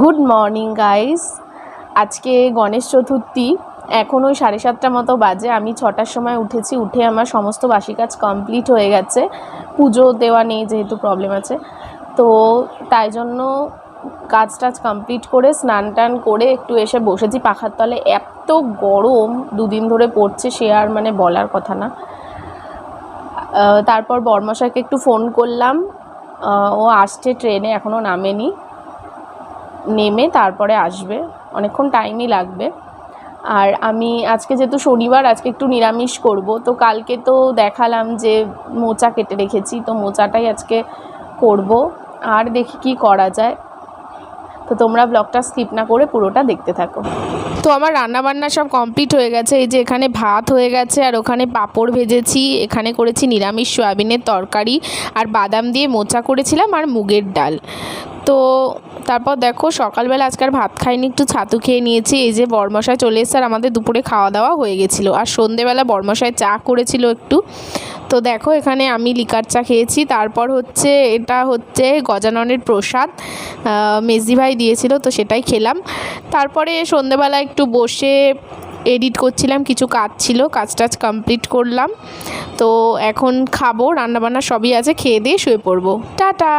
Good morning guys আজকে গণেশ চতুর্থী। এখন ওই সাড়ে সাতটা মতো বাজে। আমি ছটার সময় উঠেছি। উঠে আমার সমস্ত বাসি কাজ কমপ্লিট হয়ে গেছে। পুজো দেওয়া নেই, যেহেতু প্রবলেম আছে। তো তাই জন্য কাজ টাজ কমপ্লিট করে, স্নান টান করে একটু এসে বসেছি। পাখার তলে এত গরম, দুদিন ধরে পড়ছে, সে আর মানে বলার কথা না। তারপর বর্মশাইকে একটু ফোন করলাম। ও আসছে ট্রেনে এখনও নামেনি। নেমে তারপরে আসবে। অনেকক্ষণ টাইমই লাগবে। আর আমি আজকে যেহেতু শনিবার, আজকে একটু নিরামিষ করব, তো কালকে তো দেখালাম যে মোচা কেটে রেখেছি, তো মোচাটাই আজকে করব। আর দেখি কি করা যায়। তো তোমরা ব্লগটা স্কিপ না করে পুরোটা দেখতে থাকো। তো আমার রান্নাবান্না সব কমপ্লিট হয়ে গেছে। এই যে এখানে ভাত হয়ে গেছে, আর ওখানে পাঁপড় ভেজেছি, এখানে করেছি নিরামিষ সয়াবিনের তরকারি, আর বাদাম দিয়ে মোচা করেছিলাম, আর মুগের ডাল। তো তারপর দেখো সকালবেলা আজকাল ভাত খাইনি, একটু ছাতু খেয়ে নিয়েছি। এই যে বরমশাই চলে এসছে আর আমাদের দুপুরে খাওয়া দাওয়া হয়ে গেছিল। আর সন্ধেবেলা বরমশাই চা করেছিল একটু। তো দেখো এখানে আমি লিকার চা খেয়েছি। তারপর হচ্ছে এটা হচ্ছে গজাননের প্রসাদ। মেজদি ভাই দিয়েছিল, তো সেটাই খেলাম। তারপরে সন্ধেবেলা একটু বসে এডিট করছিলাম, কিছু কাজ ছিল কাজ টাজ কমপ্লিট করলাম। তো এখন খাব, রান্নাবান্না সবই আছে, খেয়ে দিয়ে শুয়ে পড়ব। টাটা!